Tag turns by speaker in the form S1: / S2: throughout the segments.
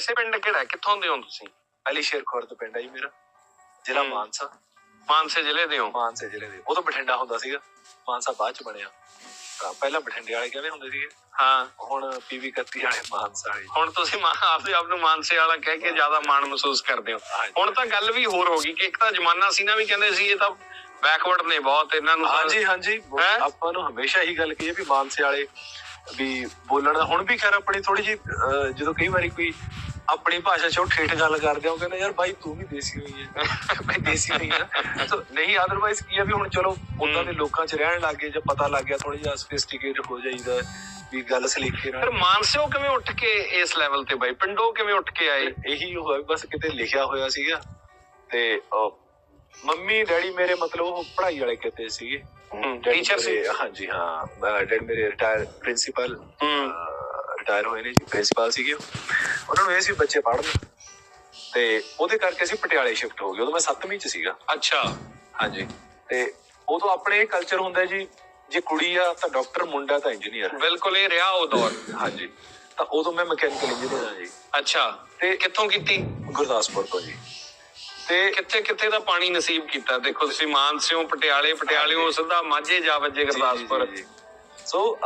S1: ਵੈਸੇ ਪਿੰਡ ਕਿਹੜਾ ਕਿੱਥੋਂ ਦੇ ਹੋ ਤੁਸੀਂ?
S2: ਅਲੀ ਸ਼ੇਰ ਖੁਰਦ ਪਿੰਡ ਹੈ ਜੀ ਮੇਰਾ ਜ਼ਿਲ੍ਹਾ। ਮਾਨਸਾ।
S1: ਮਾਨਸੇ ਜ਼ਿਲ੍ਹੇ ਦੇ ਹੋ?
S2: ਮਾਨਸੇ ਜ਼ਿਲ੍ਹੇ ਦੇ। ਉਹ ਤਾਂ ਬਠਿੰਡਾ ਹੁੰਦਾ ਸੀਗਾ। ਮਾਨਸਾ ਬਾਅਦ ਚ ਬਣਿਆ। ਪਹਿਲਾਂ ਬਠਿੰਡੇ ਵਾਲੇ ਕਹਿੰਦੇ ਹੁੰਦੇ ਸੀਗੇ।
S1: ਹਾਂ।
S2: ਹੁਣ ਪੀਵੀ 31 ਵਾਲੇ ਮਾਨਸਾ ਵਾਲੇ।
S1: ਹੁਣ ਤੁਸੀਂ ਮਾਂ ਆਪਦੇ ਆਪ ਨੂੰ ਮਾਨਸੇ ਵਾਲਾ ਕਹਿ ਕੇ ਜ਼ਿਆਦਾ ਮਾਣ ਮਹਿਸੂਸ ਕਰਦੇ ਹੋ। ਹੁਣ ਤਾਂ ਗੱਲ ਵੀ ਹੋਰ ਹੋ ਗਈ ਕਿ ਇੱਕ ਤਾਂ ਜ਼ਮਾਨਾ ਸੀ ਨਾ ਵੀ ਕਹਿੰਦੇ ਸੀ ਇਹ ਤਾਂ ਬੈਕਵਰਡ ਨੇ ਬਹੁਤ ਇਹਨਾਂ ਨੂੰ
S2: ਹਾਂਜੀ ਹਾਂਜੀ? ਆਪਾਂ ਨੂੰ ਹਮੇਸ਼ਾ ਹੀ ਗੱਲ ਕਹੀਏ ਵੀ ਮਾਨਸੇ ਵਾਲੇ ਵੀ ਬੋਲਣ ਦਾ ਹੁਣ ਵੀ ਖੈਰ ਆਪਣੀ ਥੋੜੀ ਜੀ ਜਦੋਂ ਕਈ ਵਾਰੀ ਕੋਈ ਆਪਣੀ ਭਾਸ਼ਾ ਚ ਠੇਠ ਗੱਲ ਕਰਦੇ ਉਹ ਕਹਿੰਦੇ ਯਾਰ ਬਾਈ ਤੂੰ ਵੀ ਦੇਸੀ ਹੋਈ ਹੈ। ਮੈਂ ਦੇਸੀ ਨਹੀਂ ਆ ਤਾਂ ਨਹੀਂ ਅਦਰਵਾਈਜ਼ ਕੀ ਆ ਵੀ ਹੁਣ ਚਲੋ ਉਹਨਾਂ ਦੇ ਲੋਕਾਂ ਚ ਰਹਿਣ ਲੱਗੇ ਜਾਂ ਪਤਾ ਲੱਗ ਗਿਆ ਥੋੜੀ ਜਿਹਾ ਸਫਿਸਟੀਕੇਟ ਹੋ ਜਾਈਦਾ ਵੀ ਗੱਲ ਸਲੀਕੇ ਨਾਲ।
S1: ਮਾਨਸਿਓ ਕਿਵੇਂ ਉੱਠ ਕੇ ਇਸ ਲੈਵਲ ਤੇ ਬਾਈ? ਪਿੰਡੋਂ ਕਿਵੇਂ ਉੱਠ ਕੇ ਆਏ?
S2: ਇਹੀ ਹੋਇਆ ਬਸ ਕਿਤੇ ਲਿਖਿਆ ਹੋਇਆ ਸੀਗਾ। ਤੇ ਮੰਮੀ ਡੈਡੀ ਮੇਰੇ ਮਤਲਬ ਉਹ ਪੜ੍ਹਾਈ ਵਾਲੇ ਕਿਤੇ ਸੀਗੇ।
S1: ਟੀਚਰ ਸੀ
S2: ਹਾਂਜੀ ਹਾਂ ਡੈਡ ਮੇਰੇ ਰਿਟਾਇਰ ਪ੍ਰਿੰਸੀਪਲ
S1: ਹੂੰ।
S2: ਰਿਟਾਇਰ ਹੋਏ ਨੇ ਜੀ ਪ੍ਰਿੰਸੀਪਲ ਸੀਗੇ ਉਹ। ਉਹਨਾਂ ਨੂੰ ਇਹ ਸੀ ਬੱਚੇ ਪੜ੍ਹਨ। ਤੇ ਉਹਦੇ ਕਰਕੇ ਅਸੀਂ ਪਟਿਆਲੇ ਸ਼ਿਫਟ ਹੋ ਗਏ। ਉਦੋਂ ਮੈਂ 7ਵੀਂ ਚ ਸੀਗਾ।
S1: ਅੱਛਾ।
S2: ਹਾਂਜੀ। ਤੇ ਉਦੋਂ ਆਪਣੇ ਕਲਚਰ ਹੁੰਦਾ ਜੀ ਜੇ ਕੁੜੀ ਆ ਤਾਂ ਡਾਕਟਰ ਮੁੰਡਾ ਤਾਂ ਇੰਜੀਨੀਅਰ
S1: ਬਿਲਕੁਲ ਇਹ ਰਿਹਾ ਉਹ ਦੌਰ।
S2: ਹਾਂਜੀ। ਤਾਂ ਉਦੋਂ ਮੈਂ ਮਕੈਨੀਕਲ ਇੰਜੀਨੀਅਰ ਹਾਂ ਜੀ।
S1: ਅੱਛਾ। ਤੇ ਕਿੱਥੋਂ ਕੀਤੀ?
S2: ਗੁਰਦਾਸਪੁਰ ਤੋਂ ਜੀ। ਤੇ
S1: ਕਿੱਥੇ ਕਿੱਥੇ ਦਾ ਪਾਣੀ ਨਸੀਬ ਕੀਤਾ? ਦੇਖੋ ਤੁਸੀਂ ਮਾਨਸਿਓ ਪਟਿਆਲੇ ਪਟਿਆਲਿਓਂ ਸਿੱਧਾ ਮਾਝੇ ਜਾ ਵੱਜੇ ਗੁਰਦਾਸਪੁਰ।
S2: ਸੋ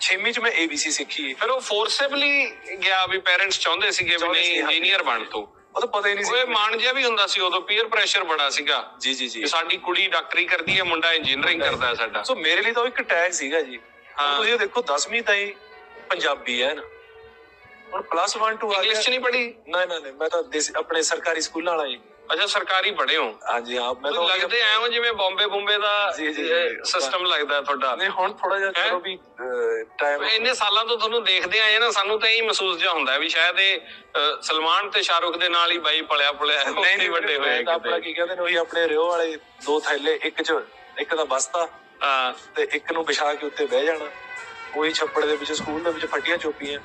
S2: ਅਹ, ਛੇਵੀਂ ਚ ਮੈਂ ABC ਸਿੱਖੀ।
S1: ਫਿਰ ਉਹ ਫੋਰਸੇਬਲੀ ਗਿਆ ਵੀ ਪੇਰੈਂਟਸ ਚਾਹੁੰਦੇ ਸੀਗੇ ਵੀ ਨਹੀਂ। ਇੰਜੀਨੀਅਰ ਬਣ ਤੂੰ।
S2: ਉਹ ਤਾਂ ਪਤਾ ਹੀ ਨਹੀਂ ਸੀ
S1: ਮਾਣ ਜਿਹਾ ਵੀ ਹੁੰਦਾ ਸੀ ਉਦੋਂ ਪੀਅਰ ਪ੍ਰੈਸ਼ਰ ਬੜਾ ਸੀਗਾ।
S2: ਜੀ ਜੀ ਜੀ।
S1: ਸਾਡੀ ਕੁੜੀ ਡਾਕਟਰੀ ਕਰਦੀ ਹੈ ਮੁੰਡਾ ਇੰਜੀਨੀਅਰਿੰਗ ਕਰਦਾ ਹੈ ਸਾਡਾ।
S2: ਸੋ ਮੇਰੇ ਲਈ ਤਾਂ ਉਹ ਇੱਕ ਟੈਗ ਸੀਗਾ ਜੀ।
S1: ਹਾਂ।
S2: ਤੁਸੀਂ ਦੇਖੋ 10ਵੀਂ ਤਾਈਂ ਪੰਜਾਬੀ ਹੈ ਨਾ। ਹੁਣ ਪਲੱਸ 1 2 ਆ
S1: ਇੰਗਲਿਸ਼
S2: ਗਿਆ।
S1: ਨਹੀਂ ਪੜ੍ਹੀ?
S2: ਨਹੀਂ ਨਹੀਂ ਮੈਂ ਤਾਂ ਆਪਣੇ ਸਰਕਾਰੀ ਸਕੂਲਾਂ ਵਾਲਾ ਜੀ
S1: ਅੱਛਾ ਸਰਕਾਰੀ ਪੜ੍ਹੇ ਹੋ
S2: ਹਾਂਜੀ ਹਾਂ ਮੈਂ ਤਾਂ
S1: ਲੱਗਦੇ ਐ ਹੋ ਜਿਵੇਂ ਬੰਬੇ ਬੰਬੇ ਦਾ
S2: ਜੀ, ਜੀ, ਜੀ।
S1: ਸਿਸਟਮ ਲੱਗਦਾ ਤੁਹਾਡਾ
S2: ਨਹੀਂ ਹੁਣ ਥੋੜਾ ਜਿਹਾ
S1: ਹੈਂ?
S2: ਚਲੋ ਵੀ ਟਾਈਮ
S1: ਇੰਨੇ ਸਾਲਾਂ ਤੋਂ ਤੁਹਾਨੂੰ ਦੇਖਦੇ ਆਏ ਨਾ ਸਾਨੂੰ ਤਾਂ ਇਹ ਮਹਿਸੂਸ ਜਿਹਾ ਹੁੰਦਾ ਵੀ ਸ਼ਾਇਦ ਇਹ ਅ, ਸਲਮਾਨ ਤੇ ਸ਼ਾਹਰੁਖ ਦੇ ਨਾਲ ਹੀ ਬਾਈ ਪਲਿਆ ਪੁਲਿਆ ਹੈ
S2: ਨਹੀਂ ਨਹੀਂ
S1: ਵੱਡੇ ਹੋਏ
S2: ਆਪਣਾ
S1: ਕਿਤੇ।
S2: ਕੀ ਕਹਿੰਦੇ ਨੇ ਉਹੀ ਆਪਣੇ ਰਿਓ ਵਾਲੇ ਦੋ ਥੈਲੇ ਇੱਕ ਚ ਇੱਕ ਦਾ ਬਸਤਾ
S1: ਹਾਂ
S2: ਤੇ ਇੱਕ ਨੂੰ ਵਿਛਾ ਕੇ ਉੱਤੇ ਬਹਿ ਜਾਣਾ ਉਹੀ ਛੱਪੜ ਦੇ ਵਿੱਚ ਸਕੂਲ ਦੇ ਵਿੱਚ ਫੱਟੀਆਂ ਚੋਪੀਆਂ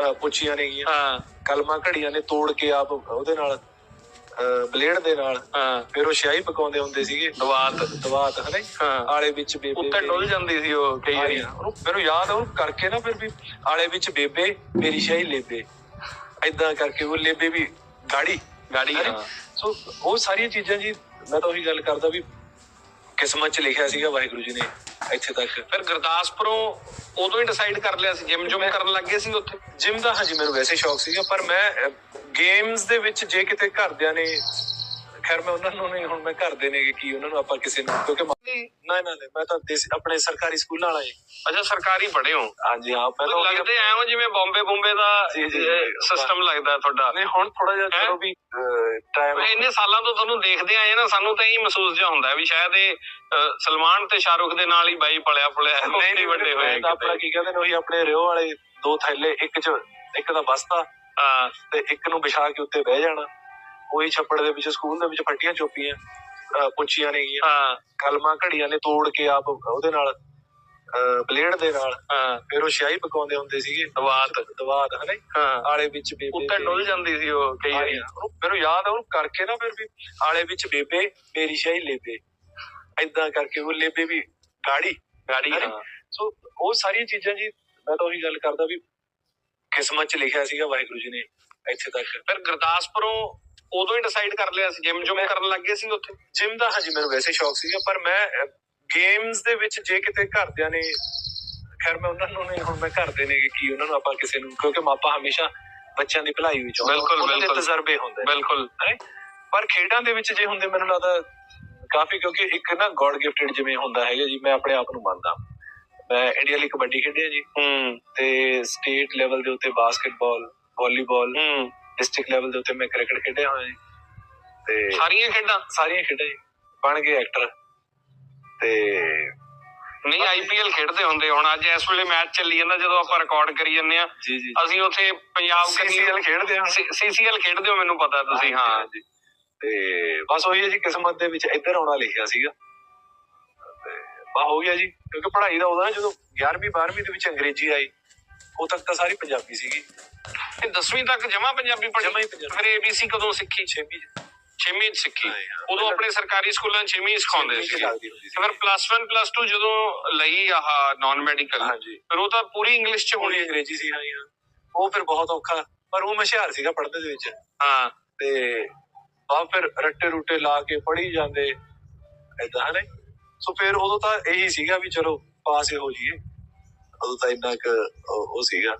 S2: ਅਹ, ਪੁੱਛੀਆਂ ਨੇਗੀਆਂ
S1: ਹਾਂ
S2: ਕਲਮਾਂ ਘੜੀਆਂ ਨੇ ਤੋੜ ਕੇ ਆਪ ਉਹਦੇ ਨਾਲ ਬਲੇਡ ਦੇ ਨਾਲ
S1: ਹਾਂ।
S2: ਫਿਰ ਉਹ ਸ਼ਾਹੀ ਪਕਾਉਂਦੇ ਹੁੰਦੇ ਸੀਗੇ।
S1: ਦਵਾਤ।
S2: ਦਵਾਤ ਹਨਾ ਆਲੇ ਵਿੱਚ ਬੇਬੇ
S1: ਉੱਤੇ ਡੁੱਲ ਜਾਂਦੀ ਸੀ ਉਹ ਕਈ ਵਾਰੀ।
S2: ਉਹਨੂੰ ਮੈਨੂੰ ਯਾਦ ਆ ਉਹਨੂੰ ਕਰਕੇ ਨਾ ਫਿਰ ਵੀ ਆਲੇ ਵਿੱਚ ਬੇਬੇ ਮੇਰੀ ਸ਼ਾਹੀ ਲੇਬੇ। ਐਦਾਂ ਕਰਕੇ ਉਹ ਲੇਬੇ ਵੀ ਗਾੜੀ
S1: ਗਾੜੀ
S2: ਸੋ ਉਹ ਸਾਰੀਆਂ ਚੀਜ਼ਾਂ ਜੀ ਮੈਂ ਤਾਂ ਉਹੀ ਗੱਲ ਕਰਦਾ ਵੀ ਕਿਸਮਤ ਚ ਲਿਖਿਆ ਸੀਗਾ ਵਾਹਿਗੁਰੂ ਜੀ ਨੇ ਇੱਥੇ ਤੱਕ।
S1: ਫਿਰ ਗੁਰਦਾਸਪੁਰੋਂ ਉਦੋਂ ਹੀ ਡਿਸਾਈਡ ਕਰ ਲਿਆ ਸੀ ਜਿਮ ਜੁਮ ਕਰਨ ਲੱਗੇ ਸੀ ਉੱਥੇ?
S2: ਜਿਮ ਦਾ ਹਾਂਜੀ ਮੈਨੂੰ ਵੈਸੇ ਸ਼ੌਕ ਸੀਗਾ ਪਰ ਮੈਂ ਗੇਮਸ ਦੇ ਵਿੱਚ ਜੇ ਕਿਤੇ ਘਰਦਿਆਂ ਨੇ ਖੈਰ ਮੈਂ ਉਹਨਾਂ ਨੂੰ ਨਹੀਂ ਹੁਣ ਮੈਂ ਘਰ ਦੇ ਨੇ ਕਿ ਕੀ ਉਹਨਾਂ ਨੂੰ ਆਪਾਂ ਕਿਸੇ ਨੂੰ ਕਿਉਂਕਿ ਨਹੀਂ ਨਹੀਂ ਮੈਂ ਤਾਂ ਦੇਸੀ- ਆਪਣੇ ਸਰਕਾਰੀ ਸਕੂਲਾਂ ਵਾਲਾ ਜੀ
S1: ਅੱਛਾ ਸਰਕਾਰੀ ਪੜ੍ਹੇ ਹੋ
S2: ਹਾਂਜੀ ਹਾਂ ਉਹੀ-
S1: ਲੱਗਦੇ ਐ ਹੋ ਜਿਵੇਂ ਬੰਬੇ ਬੰਬੇ ਦਾ। ਸਿਸਟਮ ਲੱਗਦਾ ਤੁਹਾਡਾ
S2: ਨਹੀਂ ਹੁਣ ਥੋੜਾ ਜਿਹਾ? ਚਲੋ ਵੀ ਟਾਈਮ
S1: ਇੰਨੇ ਸਾਲਾਂ ਤੋਂ ਤੁਹਾਨੂੰ ਦੇਖਦੇ ਆਏ ਨਾ ਸਾਨੂੰ ਤਾਂ ਇਹ ਮਹਿਸੂਸ ਜਿਹਾ ਹੁੰਦਾ ਵੀ ਸ਼ਾਇਦ ਇਹ ਸਲਮਾਨ ਤੇ ਸ਼ਾਹਰੁਖ ਦੇ ਨਾਲ ਹੀ ਬਾਈ ਪਲਿਆ ਪੁਲਿਆ
S2: ਨਹੀਂ ਨਹੀਂ
S1: ਵੱਡੇ ਹੋਏ
S2: ਆਪਣਾ। ਕੀ ਕਹਿੰਦੇ ਨੇ ਉਹੀ ਆਪਣੇ ਰਿਓ ਵਾਲੇ ਦੋ ਥੈਲੇ ਇੱਕ ਚ ਇੱਕ ਦਾ ਬਸਤਾ ਤੇ ਇੱਕ ਨੂੰ ਵਿਛਾ ਕੇ ਉੱਤੇ ਬਹਿ ਜਾਣਾ। ਉਹੀ ਛੱਪੜ ਦੇ ਵਿੱਚ ਸਕੂਲ ਦੇ ਵਿੱਚ ਫੱਟੀਆਂ ਚੋਪੀਆਂ ਪੁੱਛੀਆਂ ਨੇਗੀਆਂ
S1: ਹਾਂ।
S2: ਕਲਮਾਂ ਘੜੀਆਂ ਨੇ ਤੋੜ ਕੇ ਆਪ ਉਹਦੇ ਨਾਲ ਬਲੇਡ ਦੇ ਨਾਲ। ਫਿਰ ਉਹ ਸ਼ਾਹੀ ਪਕਾਉਂਦੇ ਹੁੰਦੇ ਸੀਗੇ।
S1: ਦਵਾਤ।
S2: ਦਵਾਤ ਹਨਾ ਆਲੇ ਵਿੱਚ ਬੇਬੇ
S1: ਉੱਤੇ ਡੁੱਲ ਜਾਂਦੀ ਸੀ ਉਹ ਕਈ ਵਾਰੀ।
S2: ਮੈਨੂੰ ਯਾਦ ਆ ਉਹਨੂੰ ਕਰਕੇ ਨਾ ਫਿਰ ਵੀ। ਆਲੇ ਵਿੱਚ ਬੇਬੇ ਮੇਰੀ ਸ਼ਾਹੀ ਲੇਬੇ। ਐਦਾਂ ਕਰਕੇ ਉਹ ਲੇਬੇ ਵੀ ਗਾੜੀ।
S1: ਗਾੜੀ
S2: ਸੋ ਉਹ ਸਾਰੀਆਂ ਚੀਜ਼ਾਂ ਜੀ ਮੈਂ ਤਾਂ ਉਹੀ ਗੱਲ ਕਰਦਾ ਵੀ ਕਿਸਮਤ ਚ ਲਿਖਿਆ ਸੀਗਾ ਵਾਹਿਗੁਰੂ ਜੀ ਨੇ ਇੱਥੇ ਤੱਕ।
S1: ਫਿਰ ਗੁਰਦਾਸਪੁਰੋਂ ਉਦੋਂ ਹੀ ਡਿਸਾਈਡ ਕਰ ਲਿਆ ਸੀ ਜਿਮ ਜੁਮ ਕਰਨ ਲੱਗੇ ਸੀ ਉੱਥੇ।
S2: ਜਿਮ ਦਾ ਹਾਂਜੀ ਮੈਨੂੰ ਵੈਸੇ ਸ਼ੌਕ ਸੀਗਾ ਪਰ ਮੈਂ ਗੇਮਸ ਦੇ ਵਿੱਚ ਜੇ ਕਿਤੇ ਘਰਦਿਆਂ ਨੇ ਖੈਰ ਮੈਂ ਉਹਨਾਂ ਨੂੰ ਨਹੀਂ ਹੁਣ ਮੈਂ ਘਰ ਦੇ ਨੇ ਕਿ ਉਹਨਾਂ ਨੂੰ ਆਪਾਂ ਕਿਸੇ ਨੂੰ ਕਿਉਂਕਿ ਮਾਪਾ ਹਮੇਸ਼ਾ ਬੱਚਿਆਂ ਦੀ ਭਲਾਈ ਵਿੱਚ
S1: ਬਿਲਕੁਲ, ਬਿਲਕੁਲ।
S2: ਤਜਰਬੇ ਹੁੰਦੇ
S1: ਬਿਲਕੁਲ?
S2: ਪਰ ਖੇਡਾਂ ਦੇ ਵਿੱਚ ਜੇ ਹੁੰਦੇ ਮੈਨੂੰ ਲੱਗਦਾ ਕਾਫੀ ਕਿਉਂਕਿ ਇੱਕ ਨਾ ਗੋਡ ਗਿਫਟਡ ਜਿਵੇਂ ਹੁੰਦਾ ਹੈਗਾ ਜੀ ਮੈਂ ਆਪਣੇ ਆਪ ਨੂੰ ਮੰਨਦਾ। ਮੈਂ ਇੰਡੀਆ ਲਈ ਕਬੱਡੀ ਖੇਡਿਆ ਜੀ।
S1: ਹੂੰ।
S2: ਤੇ ਸਟੇਟ ਲੈਵਲ ਦੇ ਉੱਤੇ ਬਾਸਕਟਬਾਲ ਵਾਲੀਬਾਲ
S1: ਹੂੰ।
S2: ਡਿਸਟ੍ਰਿਕਟ ਲੈਵਲ ਦੇ ਉੱਤੇ ਮੈਂ ਕ੍ਰਿਕਟ ਖੇਡਿਆ ਹੋਇਆ ਜੀ। ਤੇ
S1: ਸਾਰੀਆਂ ਖੇਡਾਂ?
S2: ਸਾਰੀਆਂ ਖੇਡਾਂ ਜੀ। ਬਣ ਗਏ ਐਕਟਰ ਤੇ
S1: ਨਹੀਂ ਆਈਪੀਐਲ ਖੇਡਦੇ ਹੁੰਦੇ ਹੁਣ। ਅੱਜ ਇਸ ਵੇਲੇ ਮੈਚ ਚੱਲੀ ਜਾਂਦਾ ਜਦੋਂ ਆਪਾਂ ਰਿਕਾਰਡ ਕਰੀ ਜਾਂਦੇ ਆ
S2: ਜੀ ਜੀ।
S1: ਅਸੀਂ ਉੱਥੇ ਪੰਜਾਬ
S2: CCL ਖੇਡਦੇ ਹਾਂ।
S1: ਸੀਸੀਐਲ ਖੇਡਦੇ ਹੋ ਮੈਨੂੰ ਪਤਾ ਤੁਸੀਂ ਹਾਂ।
S2: ਹਾਂਜੀ। ਤੇ ਬਸ ਉਹੀ ਹੈ ਜੀ ਕਿਸਮਤ ਦੇ ਵਿੱਚ ਇੱਧਰ ਆਉਣਾ ਲਿਖਿਆ ਸੀਗਾ। ਬਾ ਹੋ ਗਿਆ ਜੀ ਕਿਉਂਕਿ ਪੜ੍ਹਾਈ ਦਾ ਉਹਦਾ ਨਾ ਜਦੋਂ 11ਵੀਂ 12ਵੀਂ ਦੇ ਵਿੱਚ ਅੰਗਰੇਜ਼ੀ ਆਈ ਉਹ ਤੱਕ ਤਾਂ ਸਾਰੀ ਪੰਜਾਬੀ ਸੀਗੀ।
S1: ਤੇ 10ਵੀਂ ਤੱਕ ਜਮਾ ਪੰਜਾਬੀ ਪੜ੍ਹੀ?
S2: ਜਮਾਂ ਹੀ ਪੰਜਾਬੀ।
S1: ਫਿਰ ਏਬੀਸੀ ਕਦੋਂ ਸਿੱਖੀ?
S2: 6ਵੀਂ
S1: 6ਵੀਂ ਚ ਸਿੱਖੀ। ਉਦੋਂ ਆਪਣੇ ਸਰਕਾਰੀ ਸਕੂਲਾਂ 'ਚ 6ਵੀਂ ਸਿਖਾਉਂਦੇ
S2: ਛੇਵੀਂ ਚ
S1: ਸੀ ਫਿਰ ਪਲੱਸ 1 ਪਲੱਸ 2 ਜਦੋਂ ਲਈ ਆਹ ਨਾਨ ਮੈਡੀਕਲ
S2: ਹਾਂਜੀ
S1: ਫਿਰ ਉਹ ਤਾਂ ਪੂਰੀ ਇੰਗਲਿਸ਼ ਚ
S2: ਹੋਣੀ ਅੰਗਰੇਜ਼ੀ ਸੀ ਹਾਂ। ਉਹ ਫਿਰ ਬਹੁਤ ਔਖਾ ਪਰ ਉਹ ਮਸ਼ਿਆਰ ਸੀਗਾ ਪੜ੍ਹਦੇ ਦੇ ਵਿੱਚ।
S1: ਹਾਂ।
S2: ਤੇ ਆ ਫਿਰ ਰੱਟੇ ਰੂਟੇ ਲਾ ਕੇ ਪੜ੍ਹੀ ਜਾਂਦੇ। ਏਦਾਂ ਹਨੇ ਸੋ ਫਿਰ ਉਦੋਂ ਤਾਂ ਇਹੀ ਸੀਗਾ ਵੀ ਚਲੋ ਪਾਸ ਹੀ ਹੋ ਜਾਈਏ। ਉਦੋਂ ਤਾਂ ਇੰਨਾ ਕੁ ਉਹ ਉਹ ਸੀਗਾ।